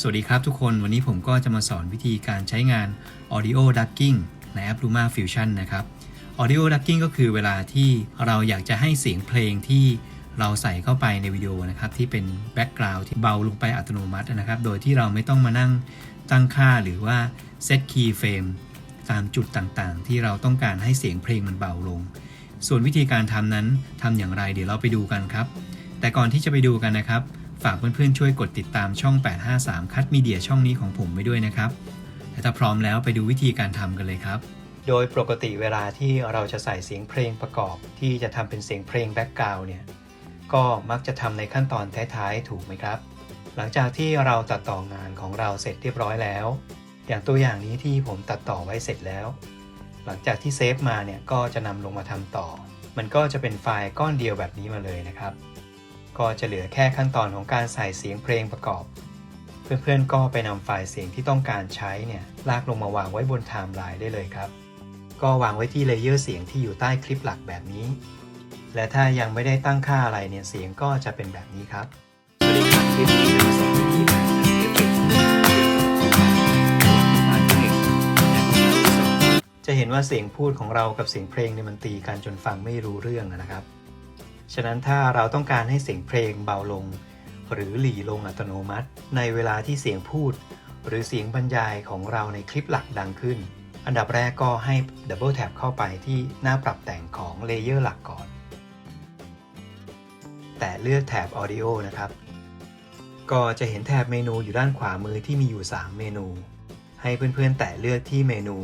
สวัสดีครับทุกคนวันนี้ผมก็จะมาสอนวิธีการใช้งาน Audio Ducking ในแอป Luma Fusion นะครับ Audio Ducking ก็คือเวลาที่เราอยากจะให้เสียงเพลงที่เราใส่เข้าไปในวิดีโอนะครับที่เป็นแบ็กกราวด์ที่เบาลงไปอัตโนมัตินะครับ โดยที่เราไม่ต้องมานั่งตั้งค่าหรือว่าเซตคีย์เฟรมตามจุดต่างๆ ที่เราต้องการให้เสียงเพลงมันเบาลง ส่วนวิธีการทำนั้นทำอย่างไรเดี๋ยวเราไปดูกันครับ แต่ก่อนที่จะไปดูกันนะครับ ฝากเพื่อนๆช่วยกดติดตามช่อง 853 คัดมีเดียช่องนี้ของผมไว้ด้วยนะครับและถ้าพร้อมแล้วไปดูวิธีการทำกันเลยครับ โดยปกติเวลาที่เราจะใส่เสียงเพลงประกอบ ที่จะทำเป็นเสียงเพลงแบ็กกราวน์เนี่ย ก็มักจะทำในขั้นตอนท้ายๆ ถูกไหมครับ หลังจากที่เราตัดต่องานของเราเสร็จเรียบร้อยแล้ว อย่างตัวอย่างนี้ที่ผมตัดต่อไว้เสร็จแล้ว หลังจากที่เซฟมาเนี่ยก็จะนำลงมาทำต่อ มันก็จะเป็นไฟล์ก้อนเดียวแบบนี้มาเลยนะครับ ก็จะเหลือแค่ขั้นตอนของการใส่เสียงเพลงประกอบ เพื่อนๆก็ไปนำไฟล์เสียงที่ต้องการใช้เนี่ยลากลงมาวางไว้บนไทม์ไลน์ได้เลยครับ ก็วางไว้ที่เลเยอร์เสียงที่อยู่ใต้คลิปหลักแบบนี้ และถ้ายังไม่ได้ตั้งค่าอะไรเนี่ยเสียงก็จะเป็นแบบนี้ครับสวัสดีครับคลิปนี้จะมาสนวิธีกาจะเห็นว่าเสียงพูดของเรากับเสียงเพลงเนี่ยมันตีกันจนฟังไม่รู้เรื่องนะครับ ฉะนั้นถ้าเราต้องการให้เสียงเพลงเบาลง หรือหลีลงอัตโนมัติ ในเวลาที่เสียงพูด หรือเสียงบรรยายของเราในคลิปหลักดังขึ้น อันดับแรกก็ให้ดับเบิลแท็บเข้าไปที่หน้าปรับแต่งของเลเยอร์หลักก่อน แต่เลือกแถบ Audio นะครับ ก็จะเห็นแถบเมนูอยู่ด้านขวามือที่มีอยู่ 3 เมนู ให้เพื่อนๆ แตะเลือกที่เมนู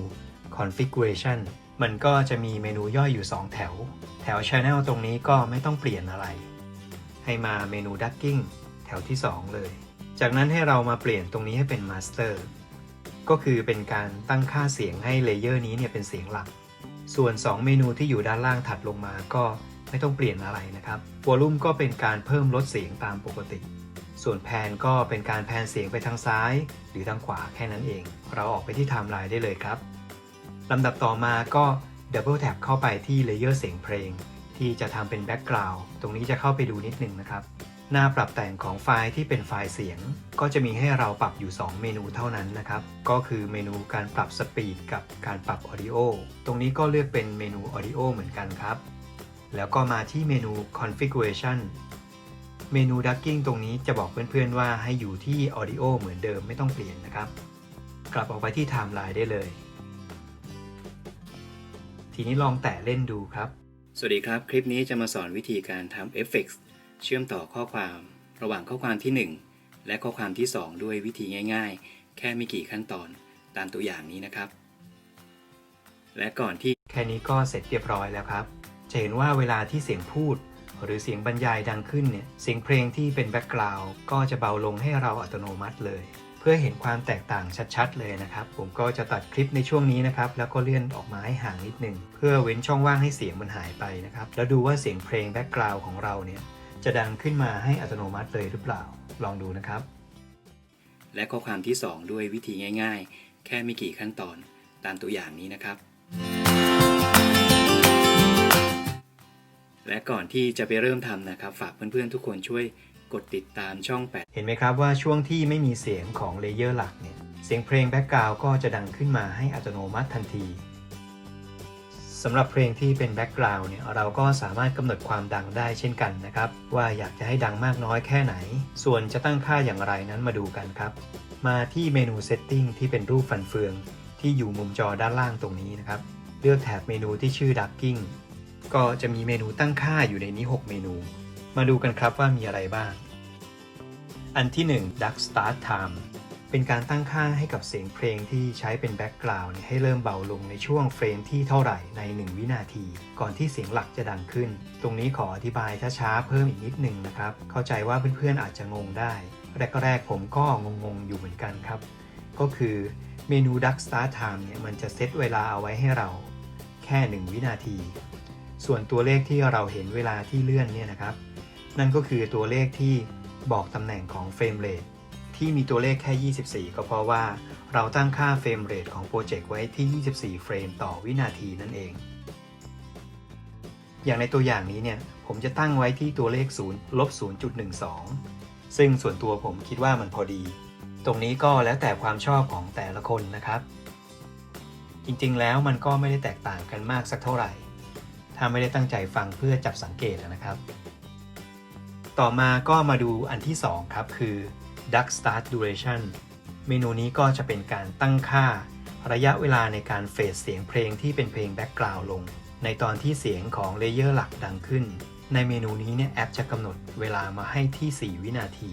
Configuration มันก็จะมีเมนูย่อยอยู่ 2 แถว แถว Channel ตรงนี้ก็ไม่ต้องเปลี่ยนอะไร ให้มาเมนู Ducking แถวที่ 2 เลย จากนั้นให้เรามาเปลี่ยนตรงนี้ให้เป็น Master ก็คือเป็นการตั้งค่าเสียงให้เลเยอร์นี้เนี่ยเป็นเสียงหลัก ส่วน 2 เมนูที่อยู่ด้านล่างถัดลงมาก็ไม่ต้องเปลี่ยนอะไรนะครับวอลลุ่มก็เป็นการเพิ่มลดเสียงตามปกติ ส่วนแพนก็เป็นการแพนเสียงไปทางซ้าย หรือทางขวาแค่นั้นเอง เราออกไปที่ไทม์ไลน์ได้เลยครับ ลำดับต่อมาก็ดับเบิลแท็บเข้าไปที่เลเยอร์เสียงเพลง ที่จะทำเป็นแบ็กกราวด์ตรงนี้จะเข้าไปดูนิดนึงนะครับ หน้าปรับแต่งของไฟล์ที่เป็นไฟล์เสียง ก็จะมีให้เราปรับอยู่ 2 เมนูเท่านั้นนะครับ ก็คือเมนูการปรับสปีดกับการปรับออดิโอตรงนี้ก็เลือกเป็นเมนูออดิโอเหมือนกันครับ แล้วก็มาที่เมนู configuration เมนู ducking ตรงนี้จะบอกเพื่อนๆว่าให้อยู่ที่ audio เหมือนเดิมไม่ต้องเปลี่ยนนะครับ กลับออกไปที่ timeline ได้เลย ทีนี้ลองแตะเล่นดูครับ สวัสดีครับ คลิปนี้จะมาสอนวิธีการทำเอฟเฟกเชื่อมต่อข้อความระหว่างข้อความที่ 1 และข้อความที่ 2 ด้วยวิธีง่าย ๆ แค่ไม่กี่ขั้นตอนตามตัวอย่างนี้นะครับ และก่อนที่แค่นี้ก็เสร็จเรียบร้อยแล้วครับ จะเห็นว่าเวลาที่เสียงพูด หรือเสียงบรรยายดังขึ้นเนี่ยเสียงเพลงที่เป็นแบ็กกราวด์ก็จะเบาลงให้เราอัตโนมัติเลยเพื่อเห็นความแตกต่างชัดๆเลยนะครับ ผมก็จะตัดคลิปในช่วงนี้นะครับ แล้วก็เลื่อนออกมาให้ห่างนิดนึง เพื่อเว้นช่องว่างให้เสียงมันหายไปนะครับ แล้วดูว่าเสียงเพลงแบ็กกราวด์ของเราเนี่ยจะดังขึ้นมาให้อัตโนมัติเลยหรือเปล่า ลองดูนะครับ และข้อความที่ 2 ด้วยวิธีง่าย ๆ แค่ไม่กี่ขั้นตอนตามตัวอย่างนี้นะครับ และก่อนที่จะไปเริ่มทำนะครับ ฝากเพื่อนๆทุกคนช่วย กดติดตามช่อง 8 เห็นไหมครับว่าช่วงที่ไม่มีเสียงของเลเยอร์หลักเนี่ย เสียงเพลงแบ็กกราวก็จะดังขึ้นมาให้อัตโนมัติทันทีสำหรับเพลงที่เป็นแบ็กกราวน์เนี่ยเราก็สามารถกำหนดความดังได้เช่นกันนะครับ ว่าอยากจะให้ดังมากน้อยแค่ไหน ส่วนจะตั้งค่าอย่างไรนั้นมาดูกันครับ มาที่เมนู Setting ที่เป็นรูปฟันเฟือง ที่อยู่มุมจอด้านล่างตรงนี้นะครับ เลือกแถบเมนูที่ชื่อ Ducking ก็จะมีเมนูตั้งค่าอยู่ในนี้ 6 เมนู มาดูกันครับว่ามีอะไรบ้าง อันที่ 1 Duck Start Time เป็นการตั้งค่าให้กับเสียงเพลงที่ใช้เป็นแบ็กกราวน์ให้เริ่มเบาลงในช่วงเฟรมที่เท่าไหร่ใน 1 วินาที ก่อนที่เสียงหลักจะดังขึ้น ตรงนี้ขออธิบายช้าๆเพิ่มอีกนิดนึงนะครับ เข้าใจว่าเพื่อนๆอาจจะงงได้ แรกๆผมก็งงๆอยู่เหมือนกันครับ ก็คือเมนู Duck Start Time เนี่ยมันจะเซตเวลาเอาไว้ให้เรา แค่ 1 วินาที ส่วนตัวเลขที่เราเห็นเวลาที่เลื่อนเนี่ยนะครับ นั่นก็คือตัวเลขที่ บอกตำแหน่งของเฟรมเรทที่มีตัวเลขแค่ 24 ก็เพราะว่าเราตั้งค่าเฟรมเรทของโปรเจกต์ไว้ที่ 24 เฟรมต่อวินาทีนั่นเอง อย่างในตัวอย่างนี้เนี่ย ผมจะตั้งไว้ที่ตัวเลข0ลบ0.12 ซึ่งส่วนตัวผมคิดว่ามันพอดี ตรงนี้ก็แล้วแต่ความชอบของแต่ละคนนะครับ จริงๆ แล้วมันก็ไม่ได้แตกต่างกันมากสักเท่าไหร่ ถ้าไม่ได้ตั้งใจฟังเพื่อจับสังเกตนะครับ ต่อมาก็มาดูอันที่ 2 ครับ คือ Duck Start Duration เมนูนี้ก็จะเป็นการตั้งค่าระยะเวลาในการเฟดเสียงเพลงที่เป็นเพลงแบ็กกราวด์ลง ในตอนที่เสียงของเลเยอร์หลักดังขึ้น ในเมนูนี้เนี่ยแอปจะกำหนดเวลามาให้ที่ 4 วินาที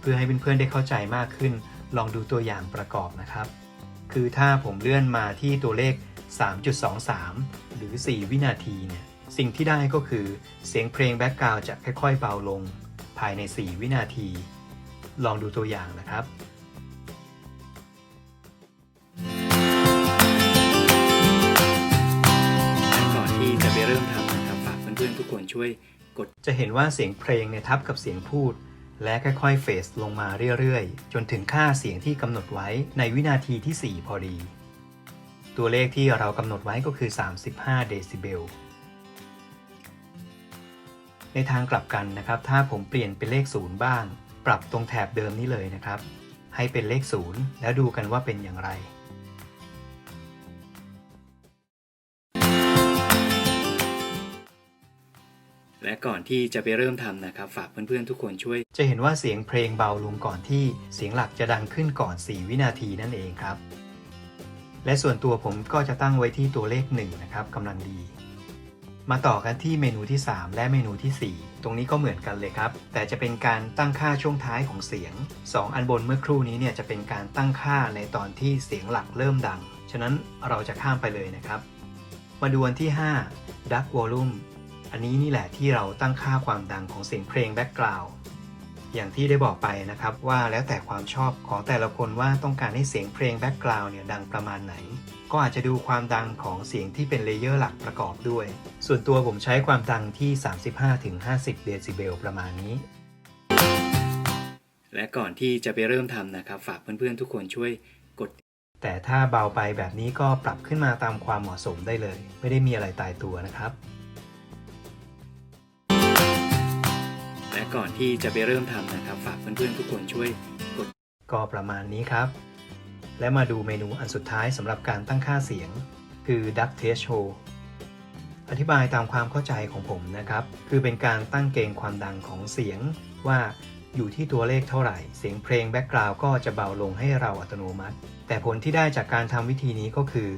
เพื่อให้เพื่อนๆได้เข้าใจมากขึ้น ลองดูตัวอย่างประกอบนะครับ คือถ้าผมเลื่อนมาที่ตัวเลข 3.23 หรือ 4 วินาทีเนี่ย สิ่งที่ได้ก็คือเสียงเพลงแบ็กกราวด์จะค่อยๆเบาลง ภายใน 4 วินาที ลองดูตัวอย่างนะครับก่อนที่จะไปเริ่มทำนะครับฝากเพื่อนๆทุกคนช่วยกดจะเห็นว่าเสียงเพลงเนี่ยทับกับเสียงพูด และค่อยๆเฟสลงมาเรื่อยๆ จนถึงค่าเสียงที่กำหนดไว้ในวินาทีที่ 4 พอดี ตัวเลขที่เรากำหนดไว้ก็คือ 35 เดซิเบล ในทางกลับกันนะครับ ถ้าผมเปลี่ยนเป็นเลข 0 บ้าง ปรับตรงแถบเดิมนี้เลยนะครับ ให้เป็นเลข 0 แล้วดูกันว่าเป็นอย่างไรและก่อนที่จะไปเริ่มทำนะครับ ฝากเพื่อนๆทุกคนช่วย จะเห็นว่าเสียงเพลงเบาลงก่อนที่เสียงหลักจะดังขึ้นก่อน 4 วินาทีนั่นเองครับ และส่วนตัวผมก็จะตั้งไว้ที่ตัวเลข 1 นะครับกำลังดี มาต่อกันที่เมนูที่ 3 และเมนูที่ 4 ตรงนี้ก็เหมือนกันเลยครับ แต่จะเป็นการตั้งค่าช่วงท้ายของเสียง 2 อันบนเมื่อครู่นี้เนี่ยจะเป็นการตั้งค่าในตอนที่เสียงหลักเริ่มดัง ฉะนั้นเราจะข้ามไปเลยนะครับ มาดูอันที่ 5 Duck Volume อันนี้นี่แหละที่เราตั้งค่าความดังของเสียงเพลงแบ็กกราวด์ อย่างที่ได้บอกไปนะครับว่าแล้วแต่ความชอบของแต่ละคนว่าต้องการให้เสียงเพลงแบ็กกราวด์เนี่ยดังประมาณไหน ก็อาจจะดูความดังของเสียงที่เป็นเลเยอร์หลักประกอบด้วย ส่วนตัวผมใช้ความดังที่ 35-50 เดซิเบลประมาณนี้ และก่อนที่จะไปเริ่มทำนะครับ ฝากเพื่อนๆทุกคนช่วยกด แต่ถ้าเบาไปแบบนี้ก็ปรับขึ้นมาตามความเหมาะสมได้เลย ไม่ได้มีอะไรตายตัวนะครับ ก่อนที่จะไปเริ่มทำนะครับ ฝากเพื่อนๆทุกคนช่วยกดก็ประมาณนี้ครับ และมาดูเมนูอันสุดท้ายสำหรับการตั้งค่าเสียง คือ Duck Threshold อธิบายตามความเข้าใจของผมนะครับ คือเป็นการตั้งเกณฑ์ความดังของเสียงว่าอยู่ที่ตัวเลขเท่าไหร่ เสียงเพลงแบ็กกราวด์ก็จะเบาลงให้เราอัตโนมัติ แต่ผลที่ได้จากการทำวิธีนี้ก็คือ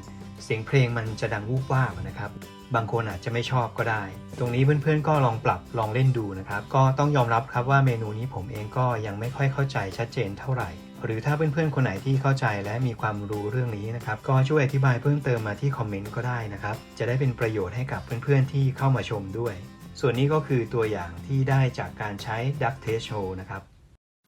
เสียงเพลงมันจะดังวูบวาบนะครับ บางคนอาจจะไม่ชอบก็ได้ ตรงนี้เพื่อนๆก็ลองปรับลองเล่นดูนะครับ ก็ต้องยอมรับครับว่าเมนูนี้ผมเองก็ยังไม่ค่อยเข้าใจชัดเจนเท่าไหร่ หรือถ้าเพื่อนๆคนไหนที่เข้าใจและมีความรู้เรื่องนี้นะครับ ก็ช่วยอธิบายเพิ่มเติมมาที่คอมเมนต์ก็ได้นะครับ จะได้เป็นประโยชน์ให้กับเพื่อนๆที่เข้ามาชมด้วย ส่วนนี้ก็คือตัวอย่างที่ได้จากการใช้ Duck Test Show นะครับ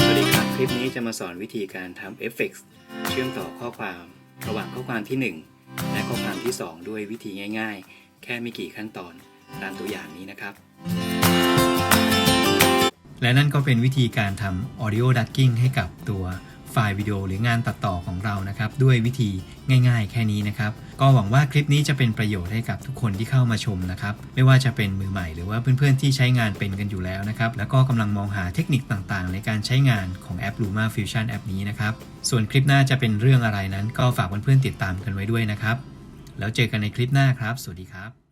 สวัสดีครับคลิปนี้จะมาสอนวิธีการทำเอฟเฟกต์เชื่อมต่อข้อความ ระหว่างข้อความที่ 1 และข้อความที่ 2 ด้วยวิธีง่าย ๆ แค่ไม่กี่ขั้นตอนตามตัวอย่างนี้นะครับ และนั่นก็เป็นวิธีการทำ audio ducking ให้กับตัว ไฟล์วิดีโอหรืองานตัดต่อของเรานะครับ ด้วยวิธีง่าย ๆ แค่นี้นะครับ ก็หวังว่าคลิปนี้จะเป็นประโยชน์ให้กับทุกคนที่เข้ามาชมนะครับ ไม่ว่าจะเป็นมือใหม่หรือว่าเพื่อนๆที่ใช้งานเป็นกันอยู่แล้วนะครับ แล้วก็กำลังมองหาเทคนิคต่างๆ ในการใช้งานของแอป Luma Fusion แอปนี้นะครับ ส่วนคลิปหน้าจะเป็นเรื่องอะไรนั้น ก็ฝากเพื่อนๆติดตามกันไว้ด้วยนะครับ แล้วเจอกันในคลิปหน้าครับ สวัสดีครับ